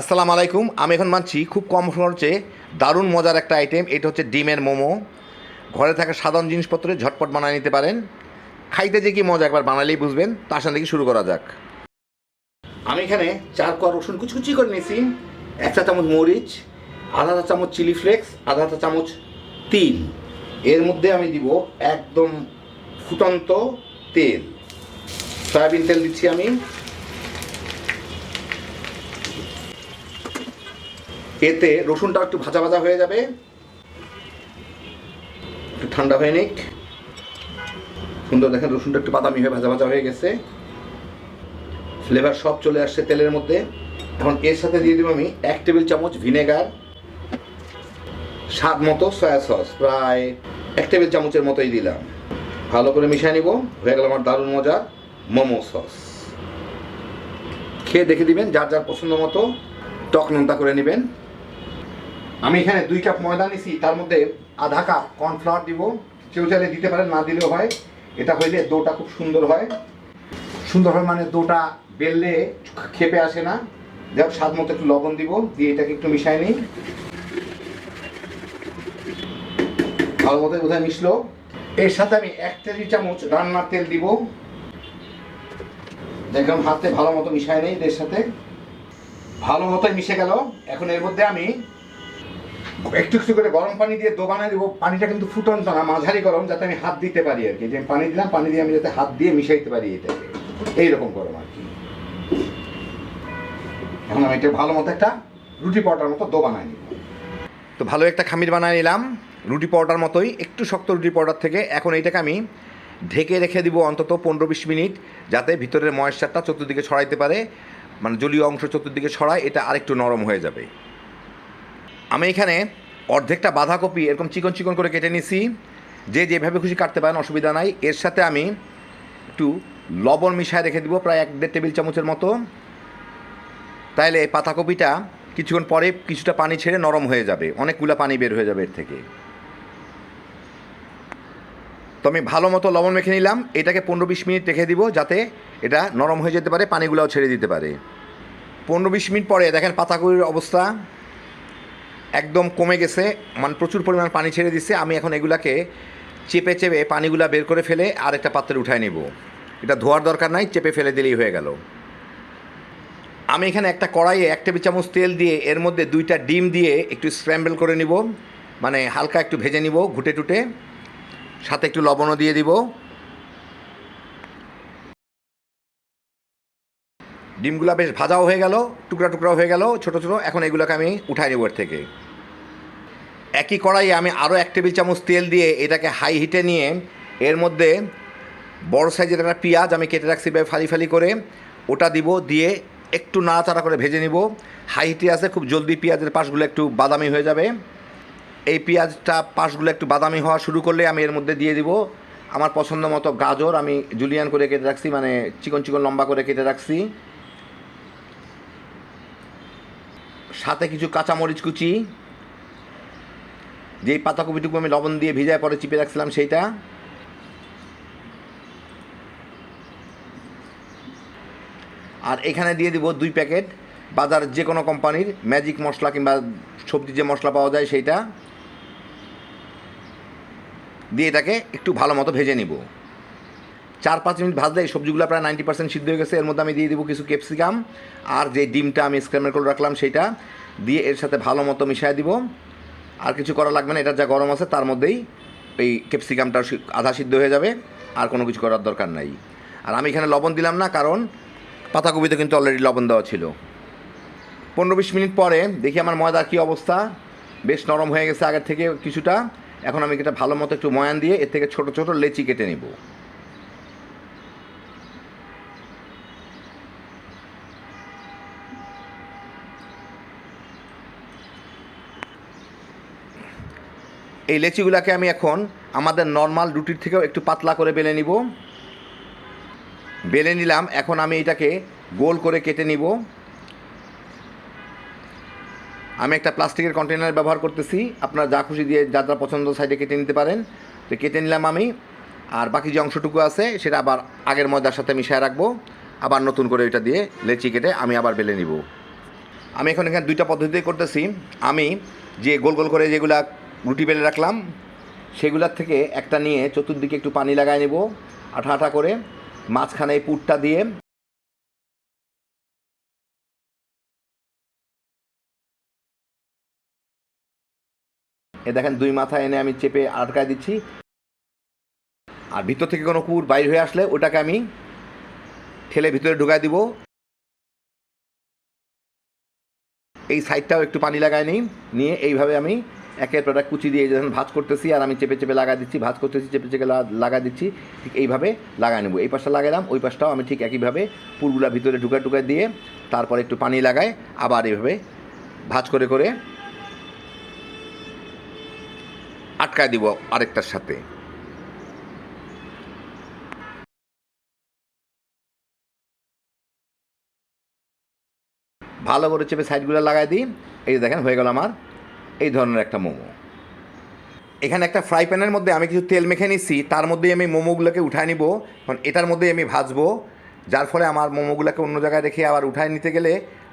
আসসালামু আলাইকুম। আমি এখন মানছি খুব কম খরচে দারুণ মজার একটা আইটেম এটা হচ্ছে ডিমের মোমো। ঘরে থাকা সাধারণ জিনিসপত্রে ঝটপট বানিয়ে নিতে পারেন। খাইতে যে কি মজা একবার বানালেই বুঝবেন। তার সাথে শুরু করা যাক। আমি এখানে চার কোয়া রসুন কুচকুচি করে নিয়েছি। এক চা চামচ মরিচ, আধা চা চামচ চিলি ফ্লেক্স, আধা চা চামচ তিল। এর মধ্যে আমি দিব একদম ফুটন্ত তেল। সয়াবিন তেল দিচ্ছি আমি। এতে রসুনটা একটু ভাজা ভাজা হয়ে যাবে। একটু ঠান্ডা হয়ে নিক। সুন্দর দেখেন রসুনটা একটু বাদামি হয়ে ভাজা ভাজা হয়ে গেছে। ফ্লেভার সব চলে আসছে তেলের মধ্যে। এখন এর সাথে দিয়ে দেবো আমি এক টেবিল চামচ ভিনেগার। স্বাদ মতো সয়া সস প্রায় এক টেবিল চামচের মতোই দিলাম। ভালো করে মিশিয়ে নিব। হয়ে গেল আমার দারুণ মজা মোমো সস খেয়ে দেখে দিবেন, যার যার পছন্দ মতো। টক নোনতা করে নেবেন। আমি এখানে দুই কাপ ময়দা নিছি, তার মধ্যে আধা কাপ কর্নফ্লাওয়ার দিব। কেউ চাইলে দিতে পারেন, না দিলেও হয়। এটা হইলে দোটা খুব সুন্দর হয়। সুন্দর হয় মানে দোটা বেললে খেপে আসে না। যাই স্বাদ মতো একটু লবণ দিব, দিয়ে এটাকে একটু মিশাই নিই। ভালো মতো বোধহয় মিশলো। এর সাথে আমি এক টেবিল চামচ রান্নার তেল দিব। দেখলাম হাতে ভালো মতো মিশাই নেই এর সাথে। ভালো মতোই মিশে গেল। এখন এর মধ্যে আমি একটু একটু করে গরম পানি দিয়ে দো বানাই দেবো, পানিটা কিন্তু ফুটন্ত না, মাঝারি গরম, যাতে আমি হাত দিতে পারি আর কি। যে পানি দিলাম, পানি দিয়ে আমি যাতে হাত দিয়ে মিশাইতে পারি এটাকে। এইরকম গরম আর কি। এখন আমি এটা ভালো মতো একটা রুটি পরোটার মতো দো বানাই নিব তো ভালো একটা খামির বানায় নিলাম। রুটি পরোটার মতোই, একটু শক্ত রুটি পরোটার থেকে এখন এইটাকে আমি ঢেকে রেখে দিব অন্তত পনেরো বিশ মিনিট, যাতে ভিতরের ময়েশ্চারটা চতুর্দিকে ছড়াইতে পারে মানে জলীয় অংশ চতুর্দিকে ছড়ায়, এটা আরেকটু নরম হয়ে যাবে। আমি এখানে অর্ধেকটা বাঁধাকপি এরকম চিকন চিকন করে কেটে নিছি। যে যেভাবে খুশি কাটতে পারেন, অসুবিধা নাই। এর সাথে আমি একটু লবণ মিশায় রেখে দিব, প্রায় এক দেড় টেবিল চামচের মতো। তাইলে এই পাতাকপিটা কিছুক্ষণ পরে কিছুটা পানি ছেড়ে নরম হয়ে যাবে। অনেকগুলো পানি বের হয়ে যাবে এর থেকে। তো আমি ভালো মতো লবণ মেখে নিলাম। এটাকে পনেরো বিশ মিনিট রেখে দিব যাতে এটা নরম হয়ে যেতে পারে, পানিগুলোও ছেড়ে দিতে পারে। পনেরো বিশ মিনিট পরে দেখেন পাতাকপির অবস্থা। একদম কমে গেছে মানে প্রচুর পরিমাণ পানি ছেড়ে দিচ্ছে। আমি এখন এগুলাকে চেপে চেপে পানিগুলা বের করে ফেলে আর একটা পাত্রে উঠায় নেব। এটা ধোয়ার দরকার নাই, চেপে ফেলে দিলেই হয়ে গেল। আমি এখানে একটা কড়াইয়ে এক টেবিল চামচ তেল দিয়ে এর মধ্যে দুইটা ডিম দিয়ে একটু স্ক্র্যাম্বল করে নিব। মানে হালকা একটু ভেজে নিব, ঘুটে টুটে। সাথে একটু লবণও দিয়ে দিব। ডিমগুলো বেশ ভাজাও হয়ে গেল, টুকরা টুকরা হয়ে গেল, ছোট ছোট, এখন এগুলোকে আমি উঠাই নেব এর থেকে। একই কড়াইয়ে আমি আরও এক টেবিল চামচ তেল দিয়ে এটাকে হাই হিটে নিয়ে এর মধ্যে বড় সাইজের একটা পেঁয়াজ আমি কেটে রাখছি ফালি ফালি করে, ওটা দিব দিয়ে একটু নাড়াচাড়া করে ভেজে নিব। হাই হিটে আছে খুব জলদি পেঁয়াজের পাশগুলো একটু বাদামি হয়ে যাবে। এই পেঁয়াজটা পাশগুলো একটু বাদামি হওয়া শুরু করলে আমি এর মধ্যে দিয়ে দিব। আমার পছন্দ মতো গাজর আমি জুলিয়ান করে কেটে রাখছি মানে চিকন চিকন লম্বা করে কেটে রাখছি। সাথে কিছু কাঁচামরিচ কুচি, যেই পাতাকপিটুকু আমি লবণ দিয়ে ভিজায় পরে চিপে রাখছিলাম সেইটা। আর এখানে দিয়ে দিব দুই প্যাকেট বাজার যে কোনো কোম্পানির ম্যাজিক মশলা কিংবা সবজি যে মশলা পাওয়া যায় সেইটা। দিয়ে এটাকে একটু ভালো মতো ভেজে নিব। চার পাঁচ মিনিট ভাজলে এই সবজিগুলো প্রায় নাইনটি পার্সেন্ট সিদ্ধ হয়ে গেছে। এর মধ্যে আমি দিয়ে দেবো কিছু ক্যাপসিকাম আর যে ডিমটা আমি স্ক্র্যামেল করে রাখলাম সেইটা দিয়ে এর সাথে ভালো মতো মিশিয়ে দিব। আর কিছু করা লাগবে না, এটা যা গরম আছে তার মধ্যেই এই ক্যাপসিকামটা আধা সিদ্ধ হয়ে যাবে, আর কোনো কিছু করার দরকার নাই। আর আমি এখানে লবণ দিলাম না, কারণ পাতাকপিতে কিন্তু অলরেডি লবণ দেওয়া ছিল। পনেরো বিশ মিনিট পরে দেখি আমার ময়দার কী অবস্থা। বেশ নরম হয়ে গেছে আগের থেকে কিছুটা। এখন আমি এটা ভালো মতো একটু ময়ান দিয়ে এর থেকে ছোট ছোট লেচি কেটে নিব। এই লেচিগুলোকে আমি এখন আমাদের নর্মাল রুটির থেকেও একটু পাতলা করে বেলে নিব। বেলে নিলাম, এখন আমি এটাকে গোল করে কেটে নিব। আমি একটা প্লাস্টিকের কন্টেনার ব্যবহার করতেছি, আপনারা যা খুশি দিয়ে যা যা পছন্দ সাইডে কেটে নিতে পারেন। তো কেটে নিলাম আমি, আর বাকি যে অংশটুকু আছে সেটা আবার আগের ময়দার সাথে মিশিয়ে রাখব। আবার নতুন করে এটা দিয়ে লেচি কেটে আমি আবার বেলে নিব। আমি এখন এখানে দুইটা পদ্ধতিতে করতেছি। আমি যে গোল গোল করে যেগুলা রুটি বেলে রাখলাম। সেগুলার থেকে একটা নিয়ে চতুর্দিকে একটু পানি লাগাই নেব আঠা আঠা করে। মাঝখানে এই পুরটা দিয়ে এ দেখেন দুই মাথা এনে আমি চেপে আটকায় দিচ্ছি। আর ভিতর থেকে কোনো কুকুর বাইর হয়ে আসলে ওটাকে আমি ঠেলে ভিতরে ঢুকাই দিব। এই সাইডটাও একটু পানি লাগাই নিই। নিয়ে এইভাবে আমি একের পর এক কুচি দিয়ে যখন ভাজ করতেছি আর আমি চেপে চেপে লাগা দিচ্ছি, ভাজ করতেছি, চেপে চেপে লাগা- লাগা দিচ্ছি, ঠিক এইভাবে লাগাই নেব। এই পাশটা লাগালাম ওই পাশটাও আমি ঠিক একইভাবে পুরগুলা ভিতরে ঢুকা ঢুকা দিয়ে তারপর একটু পানি লাগাই, আবার এইভাবে ভাজ করে করে আটকায় দিব আরেকটার সাথে। ভালো করে চেপে সাইডগুলো লাগাই দিই। এই দেখেন, হয়ে গেল আমার এই ধরনের একটা মোমো। এখানে একটা ফ্রাই প্যানের মধ্যে আমি কিছু তেল মেখে নিচ্ছি, তার মধ্যেই আমি মোমোগুলোকে উঠায় নিব, কারণ এটার মধ্যেই আমি ভাজবো, যার ফলে আমার মোমোগুলোকে অন্য জায়গায় রেখে আবার উঠায় নিতে গেলে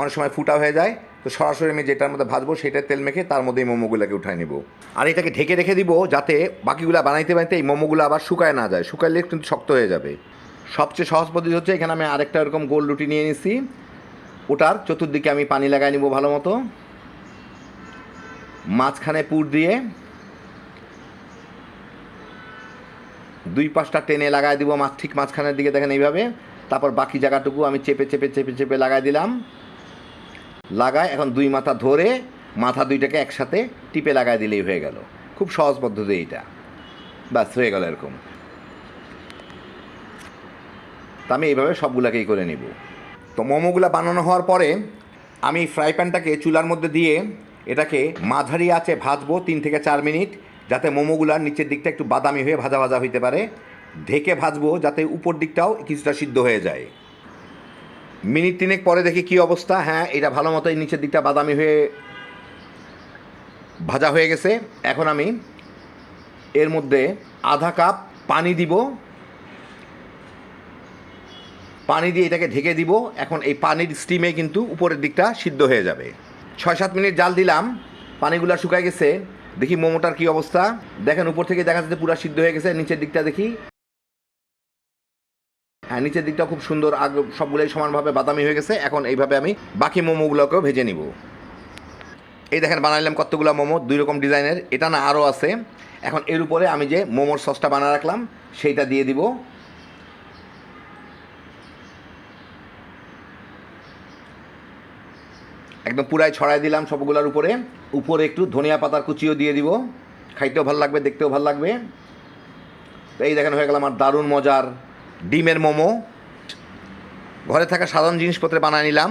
অনেক সময় ফুটা হয়ে যায়। তো সরাসরি আমি যেটার মধ্যে ভাজবো, সেটার তেল মেখে তার মধ্যেই মোমোগুলোকে উঠায় নিব। আর এটাকে ঢেকে রেখে দিব, যাতে বাকিগুলো বানাইতে বানাইতে এই মোমোগুলো আবার শুকায় না যায়। শুকাইলে কিন্তু শক্ত হয়ে যাবে। সবচেয়ে সহজ পদ্ধতি হচ্ছে, এখানে আমি আরেকটা এরকম গোল রুটি নিয়ে নিচ্ছি। ওটার চতুর্দিকে আমি পানি লাগাই নিব ভালো মতো। মাঝখানে পুর দিয়ে দুই পাঁচটা টেনে লাগাই দিব মাছ ঠিক মাঝখানের দিকে দেখেন এইভাবে। তারপর বাকি জায়গাটুকু আমি চেপে চেপে চেপে চেপে লাগাই দিলাম। লাগায় এখন দুই মাথা ধরে মাথা দুইটাকে একসাথে টিপে লাগাই দিলেই হয়ে গেল। খুব সহজ পদ্ধতি এইটা। ব্যাস, হয়ে গেল এরকম। তা আমি এইভাবে সবগুলাকেই করে নিব। তো মোমোগুলা বানানো হওয়ার পরে আমি ফ্রাই প্যানটাকে চুলার মধ্যে দিয়ে এটাকে মাঝারি আছে ভাজবো তিন থেকে চার মিনিট, যাতে মোমোগুলার নিচের দিকটা একটু বাদামি হয়ে ভাজা ভাজা হইতে পারে। ঢেকে ভাজবো যাতে উপর দিকটাও কিছুটা সিদ্ধ হয়ে যায়। মিনিট তিনেক পরে দেখি কি অবস্থা। হ্যাঁ এটা ভালো মতোই নিচের দিকটা বাদামি হয়ে ভাজা হয়ে গেছে। এখন আমি এর মধ্যে আধা কাপ পানি দিব। পানি দিয়ে এটাকে ঢেকে দিব। এখন এই পানির স্টিমে কিন্তু উপরের দিকটা সিদ্ধ হয়ে যাবে। ছয় সাত মিনিট জাল দিলাম, পানিগুলো শুকায় গেছে। দেখি মোমোটার কি অবস্থা। দেখেন, উপর থেকে দেখা যাচ্ছে পুরো সিদ্ধ হয়ে গেছে, নিচের দিকটা দেখি। হ্যাঁ নিচের দিকটা খুব সুন্দর, আগ, সবগুলোই সমানভাবে বাদামি হয়ে গেছে। এখন এইভাবে আমি বাকি মোমোগুলোকেও ভেজে নিব। এই দেখেন, বানাইলাম কতগুলো মোমো, দুই রকম ডিজাইনের। এটা না আরও আছে। এখন এর উপরে আমি যে মোমোর সসটা বানা রাখলাম, সেইটা দিয়ে দিব। একদম পুরাই ছড়াই দিলাম সবগুলোর উপরে। উপরে একটু ধনিয়া পাতার কুচিও দিয়ে দিব। খাইতেও ভালো লাগবে, দেখতেও ভালো লাগবে। তো এই দেখেন, হয়ে গেল আমার দারুণ মজার ডিমের মোমো। ঘরে থাকা সাধারণ জিনিসপত্রে বানায় নিলাম।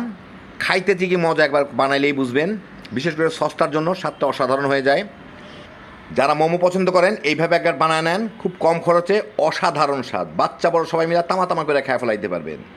খাইতে যে কি মজা একবার বানাইলেই বুঝবেন। বিশেষ করে সস্তার জন্য স্বাদটা অসাধারণ হয়ে যায়। যারা মোমো পছন্দ করেন, এইভাবে একবার বানায় নেন। খুব কম খরচে অসাধারণ স্বাদ। বাচ্চা বড় সবাই মিলে তামা তামা করে খেয়ে ফেলাইতে পারবেন।